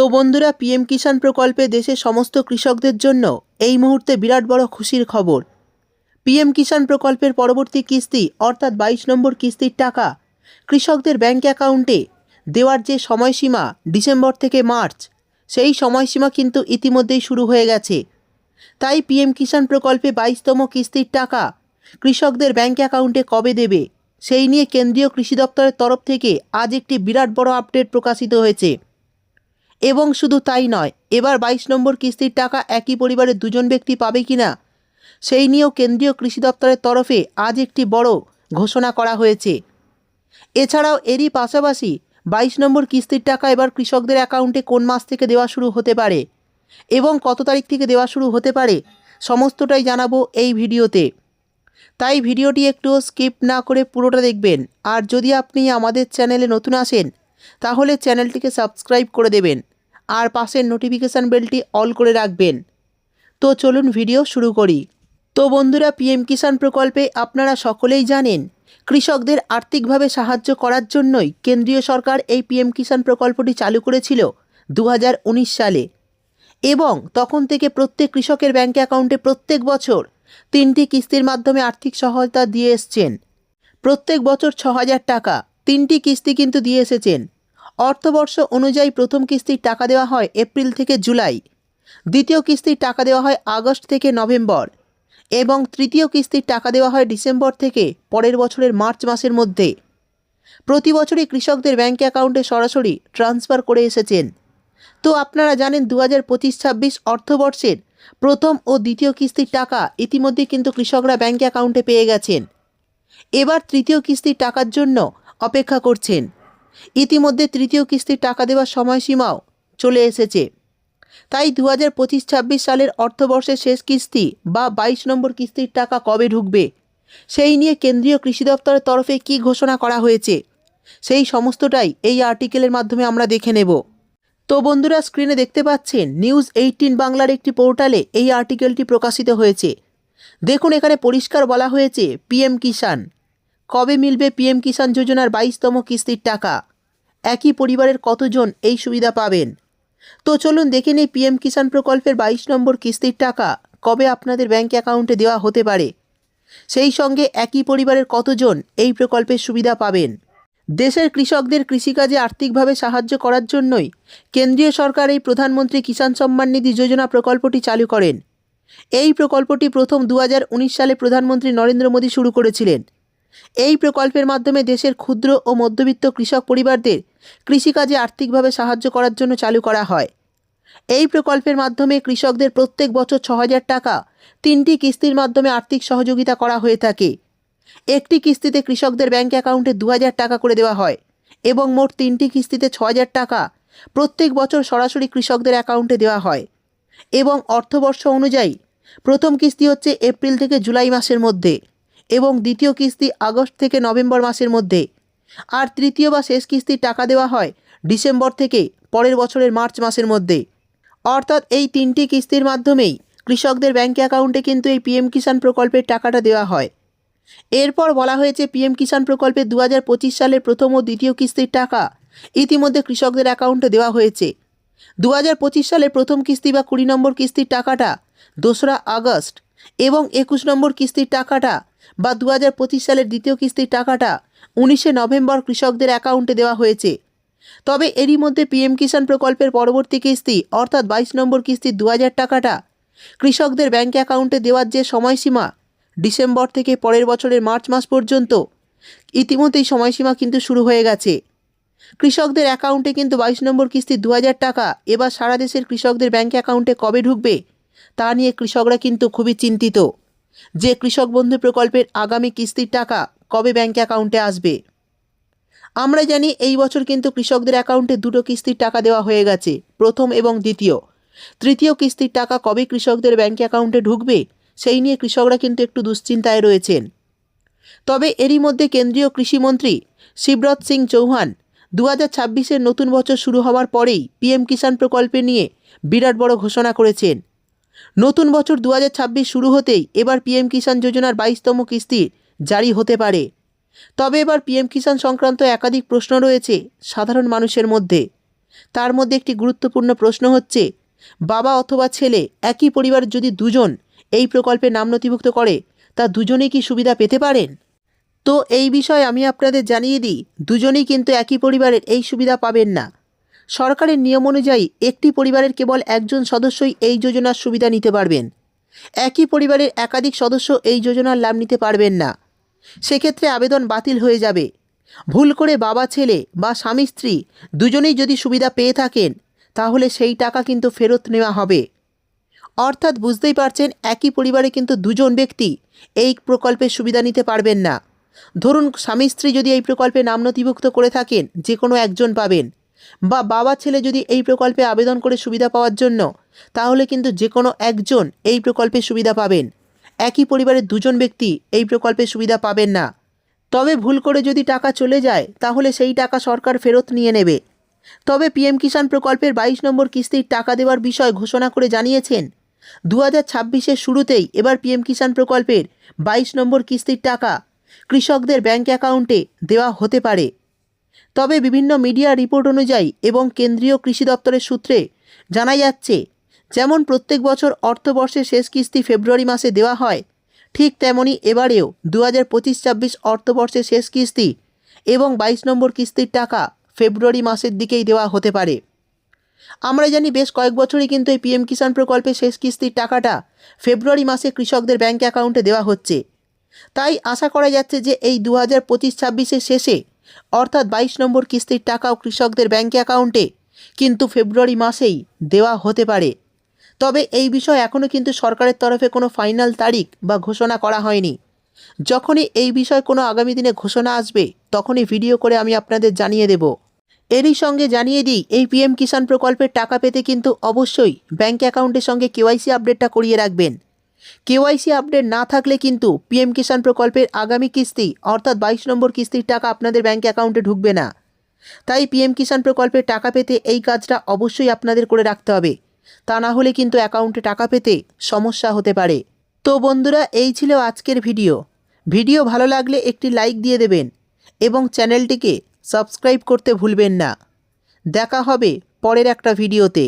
তো বন্ধুরা, পিএম কিষাণ প্রকল্পে দেশের সমস্ত কৃষকদের জন্য এই মুহূর্তে বিরাট বড় খুশির খবর। পিএম কিষাণ প্রকল্পের পরবর্তী কিস্তি, অর্থাৎ বাইশ নম্বর কিস্তির টাকা, কৃষকদের ব্যাংক অ্যাকাউন্টে দেওয়ার যে সময়সীমা ডিসেম্বর থেকে মার্চ, সেই সময়সীমা কিন্তু ইতিমধ্যেই শুরু হয়ে গেছে। তাই পিএম কিষাণ প্রকল্পে বাইশতম কিস্তির টাকা কৃষকদের ব্যাংক অ্যাকাউন্টে কবে দেবে, সেই নিয়ে কেন্দ্রীয় কৃষি দপ্তরের তরফ থেকে আজ একটি বিরাট বড় আপডেট প্রকাশিত হয়েছে। এবং শুধু তাই নয়, এবার বাইশ নম্বর কিস্তির টাকা একই পরিবারের দুজন ব্যক্তি পাবে কি না সেই নিয়েও কেন্দ্রীয় কৃষি দপ্তরের তরফে আজ একটি বড় ঘোষণা করা হয়েছে। এছাড়াও এরই পাশাপাশি বাইশ নম্বর কিস্তির টাকা এবার কৃষকদের অ্যাকাউন্টে কোন মাস থেকে দেওয়া শুরু হতে পারে এবং কত তারিখ থেকে দেওয়া শুরু হতে পারে সমস্তটাই জানাব এই ভিডিওতে। তাই ভিডিওটি একটু স্কিপ না করে পুরোটা দেখবেন। আর যদি আপনি আমাদের চ্যানেলে নতুন আসেন, তাহলে চ্যানেলটিকে সাবস্ক্রাইব করে দেবেন। আর পাশের নোটিফিকেশান বেলটি অল করে রাখবেন। তো চলুন ভিডিও শুরু করি। তো বন্ধুরা পিএম কিষাণ প্রকল্পে আপনারা সকলেই জানেন, কৃষকদের আর্থিকভাবে সাহায্য করার জন্যই কেন্দ্রীয় সরকার এই পিএম কিষাণ প্রকল্পটি চালু করেছিল দু হাজার উনিশ সালে। এবং তখন থেকে প্রত্যেক কৃষকের ব্যাঙ্ক অ্যাকাউন্টে প্রত্যেক বছর তিনটি কিস্তির মাধ্যমে আর্থিক সহায়তা দিয়ে এসছেন। প্রত্যেক বছর ছ হাজার টাকা, তিনটি কিস্তি কিন্তু দিয়ে এসেছেন। অর্থবর্ষ অনুযায়ী প্রথম কিস্তির টাকা দেওয়া হয় এপ্রিল থেকে জুলাই। দ্বিতীয় কিস্তির টাকা দেওয়া হয় আগস্ট থেকে নভেম্বর। এবং তৃতীয় কিস্তির টাকা দেওয়া হয় ডিসেম্বর থেকে পরের বছরের মার্চ মাসের মধ্যে। প্রতি বছরই কৃষকদের ব্যাঙ্ক অ্যাকাউন্টে সরাসরি ট্রান্সফার করে এসেছেন। তো আপনারা জানেন দু হাজার পঁচিশ ছাব্বিশ অর্থবর্ষের প্রথম ও দ্বিতীয় কিস্তির টাকা ইতিমধ্যে কিন্তু কৃষকরা ব্যাঙ্ক অ্যাকাউন্টে পেয়ে গেছেন। এবার তৃতীয় কিস্তির টাকার জন্য অপেক্ষা করছেন। ইতিমধ্যে তৃতীয় কিস্তির টাকা দেওয়ার সময়সীমাও চলে এসেছে। তাই দু হাজার পঁচিশ ছাব্বিশ সালের অর্থবর্ষের শেষ কিস্তি বা বাইশ নম্বর কিস্তির টাকা কবে ঢুকবে? সেই নিয়ে কেন্দ্রীয় কৃষি দপ্তরের তরফে কী ঘোষণা করা হয়েছে? সেই সমস্তটাই এই আর্টিকেলের মাধ্যমে আমরা দেখে নেব। তো বন্ধুরা, স্ক্রিনে দেখতে পাচ্ছেন, নিউজ এইটিন বাংলার একটি পোর্টালে এই আর্টিকেলটি প্রকাশিত হয়েছে। দেখুন, এখানে পরিষ্কার বলা হয়েছে, পিএম কিষাণ। কবে মিলবে পিএম কিষাণ যোজনার বাইশতম কিস্তির টাকা? একই পরিবারের কতজন এই সুবিধা পাবেন? তো চলুন দেখে নিই পিএম কিষাণ প্রকল্পের বাইশ নম্বর কিস্তির টাকা কবে আপনাদের ব্যাঙ্ক অ্যাকাউন্টে দেওয়া হতে পারে? সেই সঙ্গে একই পরিবারের কতজন এই প্রকল্পের সুবিধা পাবেন? দেশের কৃষকদের কৃষিকাজে আর্থিকভাবে সাহায্য করার জন্যই কেন্দ্রীয় সরকার এই প্রধানমন্ত্রী কিষাণ সম্মান নিধি যোজনা প্রকল্পটি চালু করেন। এই প্রকল্পটি প্রথম দু হাজার উনিশ সালে প্রধানমন্ত্রী নরেন্দ্র মোদী শুরু করেছিলেন। এই প্রকল্পের মাধ্যমে দেশের ক্ষুদ্র ও মধ্যবিত্ত কৃষক পরিবারদের কৃষিকাজে আর্থিকভাবে সাহায্য করার জন্য চালু করা হয়। এই প্রকল্পের মাধ্যমে কৃষকদের প্রত্যেক বছর ছ হাজার টাকা তিনটি কিস্তির মাধ্যমে আর্থিক সহযোগিতা করা হয়ে থাকে। একটি কিস্তিতে কৃষকদের ব্যাঙ্ক অ্যাকাউন্টে দু হাজার টাকা করে দেওয়া হয় এবং মোট তিনটি কিস্তিতে ছ হাজার টাকা প্রত্যেক বছর সরাসরি কৃষকদের অ্যাকাউন্টে দেওয়া হয় এবং অর্থবর্ষ অনুযায়ী প্রথম কিস্তি হচ্ছে এপ্রিল থেকে জুলাই মাসের মধ্যে। এবং দ্বিতীয় কিস্তি আগস্ট থেকে নভেম্বর মাসের মধ্যে। আর তৃতীয় বা শেষ কিস্তির টাকা দেওয়া হয় ডিসেম্বর থেকে পরের বছরের মার্চ মাসের মধ্যে। অর্থাৎ এই তিনটি কিস্তির মাধ্যমেই কৃষকদের ব্যাঙ্ক অ্যাকাউন্টে কিন্তু এই পিএম কিষাণ প্রকল্পের টাকাটা দেওয়া হয়। এরপর বলা হয়েছে পিএম কিষাণ প্রকল্পে দু হাজার পঁচিশ সালের প্রথম ও দ্বিতীয় কিস্তির টাকা ইতিমধ্যে কৃষকদের অ্যাকাউন্টে দেওয়া হয়েছে। দু হাজার পঁচিশ সালের প্রথম কিস্তি বা কুড়ি নম্বর কিস্তির টাকাটা দোসরা আগস্ট এবং একুশ নম্বর কিস্তির টাকাটা বা দু হাজার পঁচিশ সালের দ্বিতীয় কিস্তির টাকাটা উনিশে নভেম্বর কৃষকদের অ্যাকাউন্টে দেওয়া হয়েছে। তবে এরই মধ্যে পিএম কিষাণ প্রকল্পের পরবর্তী কিস্তি, অর্থাৎ বাইশ নম্বর কিস্তির দু হাজার টাকাটা কৃষকদের ব্যাঙ্ক অ্যাকাউন্টে দেওয়ার যে সময়সীমা, ডিসেম্বর থেকে পরের বছরের মার্চ মাস পর্যন্ত, ইতিমধ্যেই সময়সীমা কিন্তু শুরু হয়ে গেছে। কৃষকদের অ্যাকাউন্টে কিন্তু বাইশ নম্বর কিস্তি দু হাজার টাকা এবার সারা দেশের কৃষকদের ব্যাঙ্ক অ্যাকাউন্টে কবে ঢুকবে, তা নিয়ে কৃষকরা কিন্তু খুবই চিন্তিত। যে কৃষক বন্ধু প্রকল্পের আগামী কিস্তির টাকা কবে ব্যাঙ্ক অ্যাকাউন্টে আসবে? আমরা জানি এই বছর কিন্তু কৃষকদের অ্যাকাউন্টে দুটো কিস্তির টাকা দেওয়া হয়ে গেছে, প্রথম এবং দ্বিতীয়। তৃতীয় কিস্তির টাকা কবে কৃষকদের ব্যাঙ্ক অ্যাকাউন্টে ঢুকবে, সেই নিয়ে কৃষকরা কিন্তু একটু দুশ্চিন্তায় রয়েছেন। তবে এরই মধ্যে কেন্দ্রীয় কৃষিমন্ত্রী শিবরত সিং চৌহান দু হাজার ছাব্বিশের নতুন বছর শুরু হওয়ার পরেই পিএম কিষাণ প্রকল্পে নিয়ে বিরাট বড় ঘোষণা করেছেন। নতুন বছর দু হাজার ছাব্বিশ শুরু হতেই এবার পিএম কিষাণ যোজনার বাইশতম কিস্তি জারি হতে পারে। তবে এবার পিএম কিষাণ সংক্রান্ত একাধিক প্রশ্ন রয়েছে সাধারণ মানুষের মধ্যে। তার মধ্যে একটি গুরুত্বপূর্ণ প্রশ্ন হচ্ছে, বাবা অথবা ছেলে একই পরিবার যদি দুজন এই প্রকল্পে নাম নথিভুক্ত করে, তা দুজনেই কি সুবিধা পেতে পারেন? তো এই বিষয়ে আমি আপনাদের জানিয়ে দিই, দুজনেই কিন্তু একই পরিবারের এই সুবিধা পাবেন না। সরকারের নিয়ম অনুযায়ী একটি পরিবারের কেবল একজন সদস্যই এই যোজনার সুবিধা নিতে পারবেন। একই পরিবারের একাধিক সদস্য এই যোজনার লাভ নিতে পারবেন না। সেক্ষেত্রে আবেদন বাতিল হয়ে যাবে। ভুল করে বাবা, ছেলে বা স্বামী, স্ত্রী দুজনেই যদি সুবিধা পেয়ে থাকেন, তাহলে সেই টাকা কিন্তু ফেরত নেওয়া হবে। অর্থাৎ বুঝতেই পারছেন, একই পরিবারে কিন্তু দুজন ব্যক্তি এই প্রকল্পের সুবিধা নিতে পারবেন না। ধরুন, স্বামী, স্ত্রী যদি এই প্রকল্পে নাম নথিভুক্ত করে থাকেন, যে কোনো একজন পাবেন। বা বাবা ছেলে যদি এই প্রকল্পে আবেদন করে সুবিধা পাওয়ার জন্য, তাহলে কিন্তু যে কোনো একজন এই প্রকল্পের সুবিধা পাবেন। একই পরিবারের দুজন ব্যক্তি এই প্রকল্পের সুবিধা পাবেন না। তবে ভুল করে যদি টাকা চলে যায়, তাহলে সেই টাকা সরকার ফেরত নিয়ে নেবে। তবে পিএম কিষাণ প্রকল্পের বাইশ নম্বর কিস্তির টাকা দেওয়ার বিষয় ঘোষণা করে জানিয়েছেন দু হাজার ছাব্বিশের শুরুতেই এবার পিএম কিষাণ প্রকল্পের বাইশ নম্বর কিস্তির টাকা কৃষকদের ব্যাঙ্ক অ্যাকাউন্টে দেওয়া হতে পারে। তবে বিভিন্ন মিডিয়া রিপোর্ট অনুযায়ী এবং কেন্দ্রীয় কৃষি দপ্তরের সূত্রে জানা যাচ্ছে, যেমন প্রত্যেক বছর অর্থবর্ষের শেষ কিস্তি ফেব্রুয়ারি মাসে দেওয়া হয়, ঠিক তেমনই এবারেও দু হাজার পঁচিশ ছাব্বিশ অর্থবর্ষের শেষ কিস্তি এবং বাইশ নম্বর কিস্তির টাকা ফেব্রুয়ারি মাসের দিকেই দেওয়া হতে পারে। আমরা জানি বেশ কয়েক বছরই কিন্তু এই পিএম কিষাণ প্রকল্পের শেষ কিস্তির টাকাটা ফেব্রুয়ারি মাসে কৃষকদের ব্যাঙ্ক অ্যাকাউন্টে দেওয়া হচ্ছে। তাই আশা করা যাচ্ছে যে এই দু হাজার পঁচিশ ছাব্বিশের শেষে অর্থাৎ বাইশ নম্বর কিস্তির টাকাও কৃষকদের ব্যাঙ্ক অ্যাকাউন্টে। কিন্তু ফেব্রুয়ারি মাসেই দেওয়া হতে পারে। তবে এই বিষয়ে এখনও কিন্তু সরকারের তরফে কোনো ফাইনাল তারিখ বা ঘোষণা করা হয়নি। যখনই এই বিষয়ে কোনো আগামী দিনে ঘোষণা আসবে, তখনই ভিডিও করে আমি আপনাদের জানিয়ে দেব। এরই সঙ্গে জানিয়ে দিই, এই পিএম কিষাণ প্রকল্পের টাকা পেতে কিন্তু অবশ্যই ব্যাঙ্ক অ্যাকাউন্টের সঙ্গে কেওয়াইসি আপডেটটা করিয়ে রাখবেন। কেওয়াইসি আপডেট না থাকলে কিন্তু পিএম কিষাণ প্রকল্পের আগামী কিস্তি, অর্থাৎ বাইশ নম্বর কিস্তির টাকা আপনাদের ব্যাঙ্ক অ্যাকাউন্টে ঢুকবে না। তাই পিএম কিষাণ প্রকল্পের টাকা পেতে এই কাজটা অবশ্যই আপনাদের করে রাখতে হবে। তা না হলে কিন্তু অ্যাকাউন্টে টাকা পেতে সমস্যা হতে পারে। তো বন্ধুরা, এই ছিল আজকের ভিডিও। ভিডিও ভালো লাগলে একটি লাইক দিয়ে দেবেন এবং চ্যানেলটিকে সাবস্ক্রাইব করতে ভুলবেন না। দেখা হবে পরের একটা ভিডিওতে।